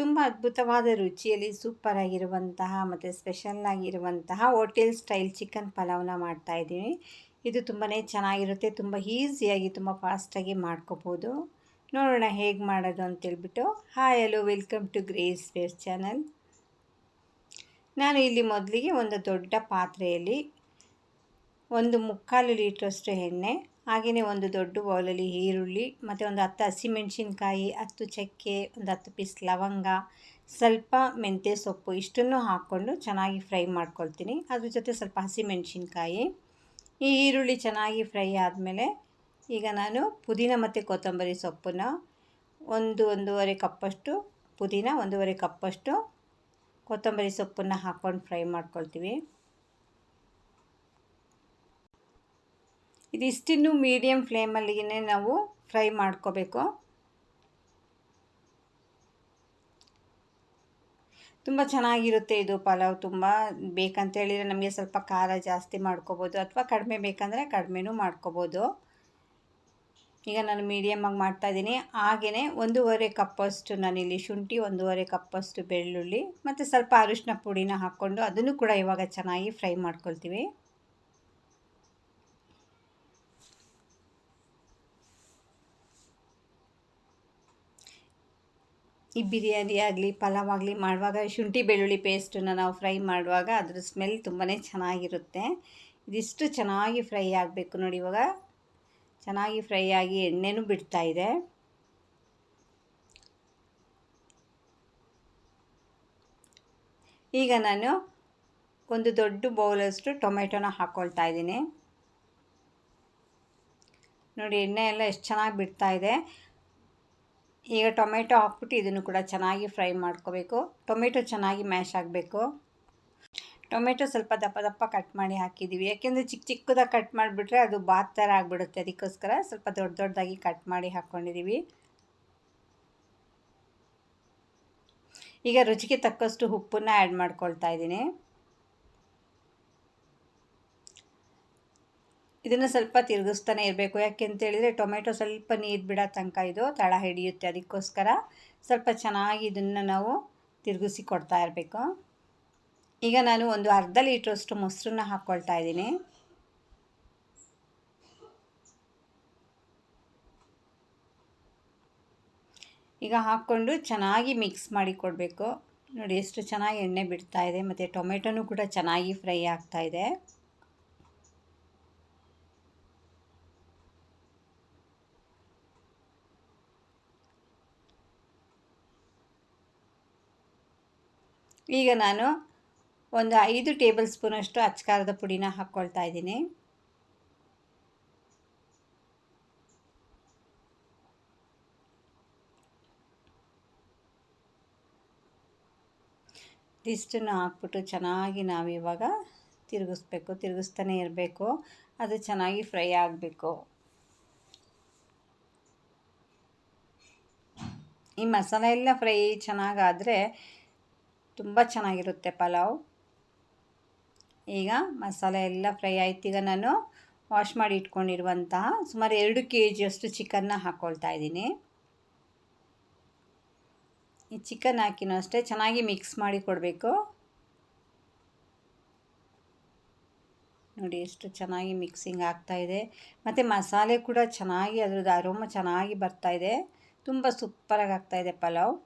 ತುಂಬ ಅದ್ಭುತವಾದ ರುಚಿಯಲ್ಲಿ ಸೂಪರ್ ಆಗಿರುವಂತಹ ಮತ್ತು ಸ್ಪೆಷಲ್ ಆಗಿರುವಂತಹ ಹೋಟೆಲ್ ಸ್ಟೈಲ್ ಚಿಕನ್ ಪಲಾವ್ನ ಮಾಡ್ತಾಯಿದ್ದೀನಿ ಇದು ತುಂಬಾ ಚೆನ್ನಾಗಿರುತ್ತೆ, ತುಂಬ ಈಸಿಯಾಗಿ ತುಂಬ ಫಾಸ್ಟಾಗಿ ಮಾಡ್ಕೋಬೋದು. ನೋಡೋಣ ಹೇಗೆ ಮಾಡೋದು ಅಂತೇಳ್ಬಿಟ್ಟು. Hi hello welcome to Grace Bear channel ನಾನು ಇಲ್ಲಿ ಮೊದಲಿಗೆ ಒಂದು ದೊಡ್ಡ ಪಾತ್ರೆಯಲ್ಲಿ ಒಂದು ಮುಕ್ಕಾಲು ಲೀಟ್ರಷ್ಟು ಎಣ್ಣೆ ಹಾಗೆಯೇ ಒಂದು ದೊಡ್ಡ ಬೌಲಲ್ಲಿ ಈರುಳ್ಳಿ, ಮತ್ತು ಒಂದು ಹತ್ತು ಹಸಿಮೆಣ್ಸಿನ್ಕಾಯಿ, ಹತ್ತು ಚಕ್ಕೆ, ಒಂದು ಹತ್ತು ಪೀಸ್ ಲವಂಗ, ಸ್ವಲ್ಪ ಮೆಂತ್ಯ ಸೊಪ್ಪು ಇಷ್ಟನ್ನು ಹಾಕ್ಕೊಂಡು ಚೆನ್ನಾಗಿ ಫ್ರೈ ಮಾಡ್ಕೊಳ್ತೀನಿ. ಅದ್ರ ಜೊತೆ ಸ್ವಲ್ಪ ಹಸಿಮೆಣ್ಸಿನ್ಕಾಯಿ. ಈ ಈರುಳ್ಳಿ ಚೆನ್ನಾಗಿ ಫ್ರೈ ಆದಮೇಲೆ ಈಗ ನಾನು ಪುದೀನ ಮತ್ತು ಕೊತ್ತಂಬರಿ ಸೊಪ್ಪನ್ನು ಒಂದು ಒಂದೂವರೆ ಕಪ್ಪಷ್ಟು, ಪುದೀನ ಒಂದೂವರೆ ಕಪ್ಪಷ್ಟು ಕೊತ್ತಂಬರಿ ಸೊಪ್ಪನ್ನು ಹಾಕ್ಕೊಂಡು ಫ್ರೈ ಮಾಡ್ಕೊಳ್ತೀವಿ. ಇದಿಷ್ಟಿನ್ನು ಮೀಡಿಯಮ್ ಫ್ಲೇಮಲ್ಲಿಗೆ ನಾವು ಫ್ರೈ ಮಾಡ್ಕೋಬೇಕು. ತುಂಬ ಚೆನ್ನಾಗಿರುತ್ತೆ ಇದು ಪಲಾವ್, ತುಂಬ ಬೇಕಂತೇಳಿದರೆ ನಮಗೆ ಸ್ವಲ್ಪ ಖಾರ ಜಾಸ್ತಿ ಮಾಡ್ಕೋಬೋದು ಅಥವಾ ಕಡಿಮೆ ಬೇಕಂದರೆ ಕಡಿಮೆನೂ ಮಾಡ್ಕೋಬೋದು. ಈಗ ನಾನು ಮೀಡಿಯಮಾಗಿ ಮಾಡ್ತಾಯಿದ್ದೀನಿ ಹಾಗೆಯೇ ಒಂದೂವರೆ ಕಪ್ಪಷ್ಟು ನಾನಿಲ್ಲಿ ಶುಂಠಿ, ಒಂದೂವರೆ ಕಪ್ಪಷ್ಟು ಬೆಳ್ಳುಳ್ಳಿ ಮತ್ತು ಸ್ವಲ್ಪ ಅರಿಶಿನ ಪುಡಿನ ಹಾಕ್ಕೊಂಡು ಅದನ್ನು ಕೂಡ ಇವಾಗ ಚೆನ್ನಾಗಿ ಫ್ರೈ ಮಾಡ್ಕೊಳ್ತೀವಿ. ಈ ಬಿರಿಯಾನಿ ಆಗಲಿ, ಪಲಾವ್ ಆಗಲಿ ಮಾಡುವಾಗ ಶುಂಠಿ, ಬೆಳ್ಳುಳ್ಳಿ ಪೇಸ್ಟನ್ನು ನಾವು ಫ್ರೈ ಮಾಡುವಾಗ ಅದ್ರ ಸ್ಮೆಲ್ ತುಂಬಾ ಚೆನ್ನಾಗಿರುತ್ತೆ. ಇದಿಷ್ಟು ಚೆನ್ನಾಗಿ ಫ್ರೈ ಆಗಬೇಕು ನೋಡಿ ಇವಾಗ. ಚೆನ್ನಾಗಿ ಫ್ರೈ ಆಗಿ ಎಣ್ಣೆನೂ ಇದೆ. ಈಗ ನಾನು ಒಂದು ದೊಡ್ಡ ಬೌಲಷ್ಟು ಟೊಮೆಟೊನ ಹಾಕ್ಕೊಳ್ತಾ ಇದ್ದೀನಿ. ನೋಡಿ ಎಣ್ಣೆ ಎಲ್ಲ ಎಷ್ಟು ಚೆನ್ನಾಗಿ ಬಿಡ್ತಾ ಇದೆ. ಈಗ ಟೊಮೆಟೊ ಹಾಕ್ಬಿಟ್ಟು ಇದನ್ನು ಕೂಡ ಚೆನ್ನಾಗಿ ಫ್ರೈ ಮಾಡ್ಕೋಬೇಕು. ಟೊಮೆಟೊ ಚೆನ್ನಾಗಿ ಮ್ಯಾಶ್ ಆಗಬೇಕು. ಟೊಮೆಟೊ ಸ್ವಲ್ಪ ದಪ್ಪ ದಪ್ಪ ಕಟ್ ಮಾಡಿ ಹಾಕಿದ್ದೀವಿ. ಯಾಕೆಂದರೆ ಚಿಕ್ಕ ಚಿಕ್ಕದಾಗಿ ಕಟ್ ಮಾಡಿಬಿಟ್ರೆ ಅದು ಬಾತ್ ಥರ ಆಗಿಬಿಡುತ್ತೆ. ಅದಕ್ಕೋಸ್ಕರ ಸ್ವಲ್ಪ ದೊಡ್ಡ ದೊಡ್ಡದಾಗಿ ಕಟ್ ಮಾಡಿ ಹಾಕ್ಕೊಂಡಿದ್ದೀವಿ ಈಗ ರುಚಿಗೆ ತಕ್ಕಷ್ಟು ಉಪ್ಪನ್ನು ಆ್ಯಡ್ ಮಾಡ್ಕೊಳ್ತಾ ಇದ್ದೀನಿ. ಇದನ್ನು ಸ್ವಲ್ಪ ತಿರುಗಿಸ್ತಾನೆ ಇರಬೇಕು. ಯಾಕೆ ಅಂತೇಳಿದರೆ ಟೊಮೆಟೊ ಸ್ವಲ್ಪ ನೀರು ಬಿಡೋ ತನಕ ಇದು ತಳ ಹಿಡಿಯುತ್ತೆ ಅದಕ್ಕೋಸ್ಕರ. ಸ್ವಲ್ಪ ಚೆನ್ನಾಗಿ ಇದನ್ನು ನಾವು ತಿರುಗಿಸಿ ಕೊಡ್ತಾ ಇರಬೇಕು. ಈಗ ನಾನು ಒಂದು ಅರ್ಧ ಲೀಟ್ರಷ್ಟು ಮೊಸರನ್ನ ಹಾಕ್ಕೊಳ್ತಾ ಇದ್ದೀನಿ. ಈಗ ಹಾಕ್ಕೊಂಡು ಚೆನ್ನಾಗಿ ಮಿಕ್ಸ್ ಮಾಡಿ ಕೊಡಬೇಕು. ನೋಡಿ ಎಷ್ಟು ಚೆನ್ನಾಗಿ ಎಣ್ಣೆ ಬಿಡ್ತಾ ಇದೆ. ಮತ್ತು ಟೊಮೆಟೊನೂ ಕೂಡ ಚೆನ್ನಾಗಿ ಫ್ರೈ ಆಗ್ತಾ ಈಗ ನಾನು ಒಂದು ಐದು ಟೇಬಲ್ ಸ್ಪೂನಷ್ಟು ಅಚ್ಚಕಾರದ ಪುಡಿನ ಹಾಕ್ಕೊಳ್ತಾ ಇದ್ದೀನಿ. ಇಷ್ಟನ್ನು ಹಾಕ್ಬಿಟ್ಟು ಚೆನ್ನಾಗಿ ನಾವು ಇವಾಗ ತಿರುಗಿಸ್ಬೇಕು, ತಿರುಗಿಸ್ತಾನೆ ಇರಬೇಕು. ಅದು ಚೆನ್ನಾಗಿ ಫ್ರೈ ಆಗಬೇಕು. ಈ ಮಸಾಲೆ ಎಲ್ಲ ಫ್ರೈ ಚೆನ್ನಾಗಾದರೆ ತುಂಬ ಚೆನ್ನಾಗಿರುತ್ತೆ ಪಲಾವ್. ಈಗ ಮಸಾಲೆ ಎಲ್ಲ ಫ್ರೈ ಆಯ್ತು. ಈಗ ನಾನು ವಾಶ್ ಮಾಡಿ ಇಟ್ಕೊಂಡಿರುವಂತಹ ಸುಮಾರು ಎರಡು ಕೆ ಜಿಯಷ್ಟು ಚಿಕನ್ನ ಹಾಕ್ಕೊಳ್ತಾ ಇದ್ದೀನಿ. ಈ ಚಿಕನ್ ಹಾಕಿನೂ ಅಷ್ಟೇ ಚೆನ್ನಾಗಿ ಮಿಕ್ಸ್ ಮಾಡಿ ಕೊಡಬೇಕು. ನೋಡಿ ಎಷ್ಟು ಚೆನ್ನಾಗಿ ಮಿಕ್ಸಿಂಗ್ ಆಗ್ತಾಯಿದೆ ಮತ್ತು ಮಸಾಲೆ ಕೂಡ ಚೆನ್ನಾಗಿ ಅದ್ರದ್ದು ಅರೋಮ ಚೆನ್ನಾಗಿ ಬರ್ತಾಯಿದೆ ತುಂಬ ಸೂಪರಾಗಿ ಆಗ್ತಾಯಿದೆ ಪಲಾವ್.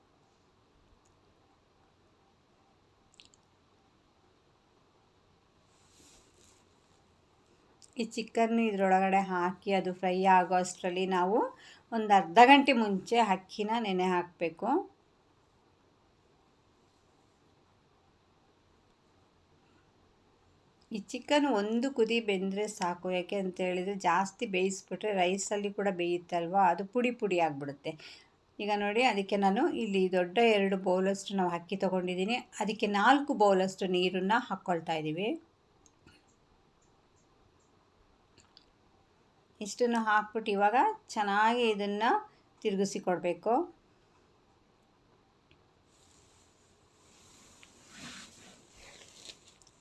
ಈ ಚಿಕನ್ ಇದರೊಳಗಡೆ ಹಾಕಿ ಅದು ಫ್ರೈ ಆಗೋ ಅಷ್ಟರಲ್ಲಿ ನಾವು ಒಂದು ಅರ್ಧ ಗಂಟೆ ಮುಂಚೆ ಅಕ್ಕಿನ ನೆನೆ ಹಾಕಬೇಕು. ಈ ಚಿಕನ್ ಒಂದು ಕುದಿ ಬೆಂದರೆ ಸಾಕು, ಯಾಕೆ ಅಂತ ಹೇಳಿದರೆ ಜಾಸ್ತಿ ಬೇಯಿಸ್ಬಿಟ್ರೆ ರೈಸಲ್ಲಿ ಕೂಡ ಬೇಯುತ್ತಲ್ವಾ, ಅದು ಪುಡಿ ಪುಡಿ ಆಗಿಬಿಡುತ್ತೆ. ಈಗ ನೋಡಿ, ಅದಕ್ಕೆ ನಾನು ಇಲ್ಲಿ ದೊಡ್ಡ ಎರಡು ಬೌಲಷ್ಟು ನಾವು ಅಕ್ಕಿ ತೊಗೊಂಡಿದ್ದೀನಿ, ಅದಕ್ಕೆ ನಾಲ್ಕು ಬೌಲಷ್ಟು ನೀರನ್ನು ಹಾಕ್ಕೊಳ್ತಾ ಇದ್ದೀವಿ. ಇಷ್ಟನ್ನು ಹಾಕ್ಬಿಟ್ಟು ಇವಾಗ ಚೆನ್ನಾಗಿ ಇದನ್ನು ತಿರುಗಿಸಿ ಕೊಡಬೇಕು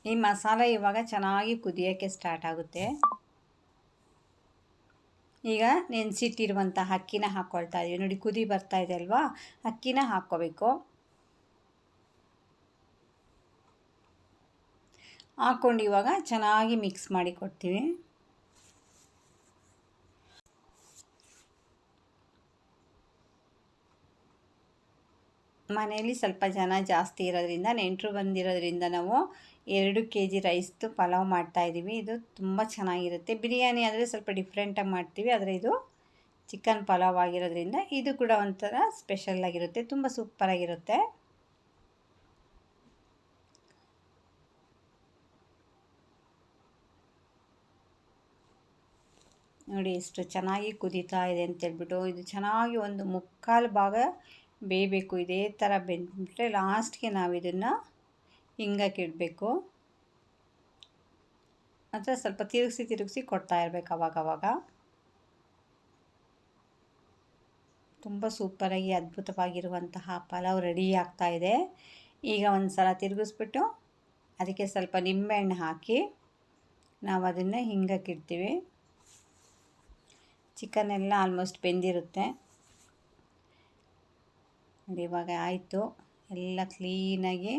ಈ ಮಸಾಲೆ ಇವಾಗ ಚೆನ್ನಾಗಿ ಕುದಿಯೋಕ್ಕೆ ಸ್ಟಾರ್ಟ್ ಆಗುತ್ತೆ. ಈಗ ನೆನೆಸಿಟ್ಟಿರುವಂಥ ಅಕ್ಕಿನ ಹಾಕ್ಕೊಳ್ತಾ ಇದ್ದೀವಿ ನೋಡಿ, ಕುದಿ ಬರ್ತಾ ಇದೆ ಅಲ್ವಾ? ಅಕ್ಕಿನ ಹಾಕ್ಕೋಬೇಕು. ಹಾಕ್ಕೊಂಡು ಇವಾಗ ಚೆನ್ನಾಗಿ ಮಿಕ್ಸ್ ಮಾಡಿ ಕೊಡ್ತೀವಿ. ಮನೆಯಲ್ಲಿ ಸ್ವಲ್ಪ ಜನ ಜಾಸ್ತಿ ಇರೋದ್ರಿಂದ, ನೆಂಟರು ಬಂದಿರೋದ್ರಿಂದ ನಾವು ಎರಡು ಕೆ ಜಿ ರೈಸ್ದು ಪಲಾವ್ ಮಾಡ್ತಾಯಿದ್ದೀವಿ ಇದು ತುಂಬ ಚೆನ್ನಾಗಿರುತ್ತೆ. ಬಿರಿಯಾನಿ ಆದರೆ ಸ್ವಲ್ಪ ಡಿಫ್ರೆಂಟಾಗಿ ಮಾಡ್ತೀವಿ. ಆದರೆ ಇದು ಚಿಕನ್ ಪಲಾವ್ ಆಗಿರೋದ್ರಿಂದ ಇದು ಕೂಡ ಒಂಥರ ಸ್ಪೆಷಲ್ ಆಗಿರುತ್ತೆ. ತುಂಬ ಸೂಪರಾಗಿರುತ್ತೆ ನೋಡಿ ಎಷ್ಟು ಚೆನ್ನಾಗಿ ಕುದೀತಾ ಇದೆ ಅಂತೇಳ್ಬಿಟ್ಟು, ಇದು ಚೆನ್ನಾಗಿ ಒಂದು ಮುಕ್ಕಾಲು ಭಾಗ ಬೇಯಬೇಕು, ಇದೇ ಥರ ಬೆಂದ್ಬಿಟ್ರೆ ಲಾಸ್ಟ್ಗೆ ನಾವು ಇದನ್ನು ಹಿಂಗಕ್ಕೆ ಇಡಬೇಕು. ಮತ್ತು ಸ್ವಲ್ಪ ತಿರುಗಿಸಿ ತಿರುಗಿಸಿ ಕೊಡ್ತಾ ಇರಬೇಕು ಅವಾಗವಾಗ. ಅವಾಗ ತುಂಬ ಸೂಪರಾಗಿ ಅದ್ಭುತವಾಗಿರುವಂತಹ ಪಲಾವ್ ರೆಡಿ ಆಗ್ತಾ ಇದೆ. ಈಗ ಒಂದು ಸಲ ತಿರುಗಿಸ್ಬಿಟ್ಟು ಅದಕ್ಕೆ ಸ್ವಲ್ಪ ನಿಂಬೆಹಣ್ಣು ಹಾಕಿ ನಾವು ಅದನ್ನು ಹಿಂಗಕ್ಕೆ ಇಡ್ತೀವಿ. ಚಿಕನ್ ಎಲ್ಲ ಆಲ್ಮೋಸ್ಟ್ ಬೆಂದಿರುತ್ತೆ. ನೋಡಿ, ಇವಾಗ ಆಯಿತು. ಎಲ್ಲ ಕ್ಲೀನಾಗಿ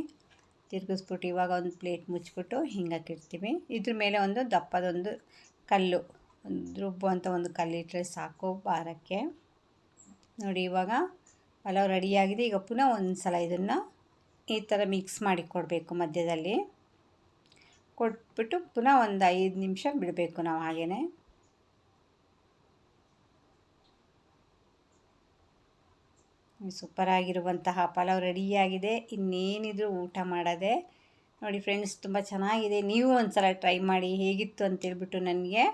ತಿರುಗಿಸ್ಬಿಟ್ಟು ಇವಾಗ ಒಂದು ಪ್ಲೇಟ್ ಮುಚ್ಚಿಬಿಟ್ಟು ಹಿಂಗಾಕಿರ್ತೀವಿ ಇದ್ರ ಮೇಲೆ ಒಂದು ದಪ್ಪದೊಂದು ಕಲ್ಲು, ಒಂದು ರುಬ್ಬು ಅಂತ ಒಂದು ಕಲ್ಲಿಟ್ಟರೆ ಸಾಕು ಬಾರಕ್ಕೆ. ನೋಡಿ, ಇವಾಗ ಪಲಾವ್ ರೆಡಿಯಾಗಿದೆ ಈಗ ಪುನಃ ಒಂದು ಸಲ ಇದನ್ನು ಈ ಥರ ಮಿಕ್ಸ್ ಮಾಡಿ ಕೊಡಬೇಕು ಮಧ್ಯದಲ್ಲಿ. ಕೊಟ್ಬಿಟ್ಟು ಪುನಃ ಒಂದು ಐದು ನಿಮಿಷ ಬಿಡಬೇಕು ನಾವು ಹಾಗೇ ಸೂಪರಾಗಿರುವಂತಹ ಪಲಾವ್ ರೆಡಿಯಾಗಿದೆ. ಇನ್ನೇನಿದ್ರು ಊಟ ಮಾಡೋದೆ. ನೋಡಿ ಫ್ರೆಂಡ್ಸ್, ತುಂಬ ಚೆನ್ನಾಗಿದೆ. ನೀವು ಒಂದು ಸಲ ಟ್ರೈ ಮಾಡಿ ಹೇಗಿತ್ತು ಅಂತೇಳ್ಬಿಟ್ಟು ನನಗೆ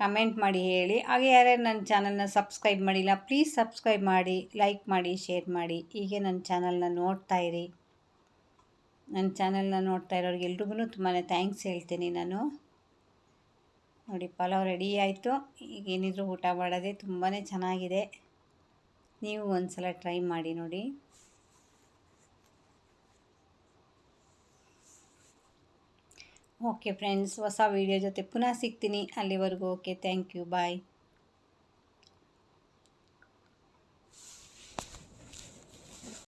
ಕಮೆಂಟ್ ಮಾಡಿ ಹೇಳಿ. ಹಾಗೆ ಯಾರ್ಯಾರು ನನ್ನ ಚಾನಲ್ನ ಸಬ್ಸ್ಕ್ರೈಬ್ ಮಾಡಿಲ್ಲ, ಪ್ಲೀಸ್ ಸಬ್ಸ್ಕ್ರೈಬ್ ಮಾಡಿ, ಲೈಕ್ ಮಾಡಿ, ಶೇರ್ ಮಾಡಿ. ಹೀಗೆ ನನ್ನ ಚಾನಲ್ನ ನೋಡ್ತಾ ಇರಿ. ನನ್ನ ಚಾನಲ್ನ ನೋಡ್ತಾ ಇರೋರಿಗೆ ಎಲ್ರಿಗೂ ತುಂಬಾ ಥ್ಯಾಂಕ್ಸ್ ಹೇಳ್ತೀನಿ ನಾನು. ನೋಡಿ ಪಲಾವ್ ರೆಡಿ ಆಯಿತು. ಈಗ ಏನಿದ್ರು ಊಟ ಮಾಡೋದೇ ತುಂಬಾ ಚೆನ್ನಾಗಿದೆ. ನೀವು ಒಂದು ಸಲ ಟ್ರೈ ಮಾಡಿ ನೋಡಿ. ಓಕೆ ಫ್ರೆಂಡ್ಸ್, ಹೊಸ ವೀಡಿಯೋ ಜೊತೆ ಪುನಃ ಸಿಗ್ತೀನಿ. ಅಲ್ಲಿವರೆಗೂ ಓಕೆ ಥ್ಯಾಂಕ್ ಯು ಬಾಯ್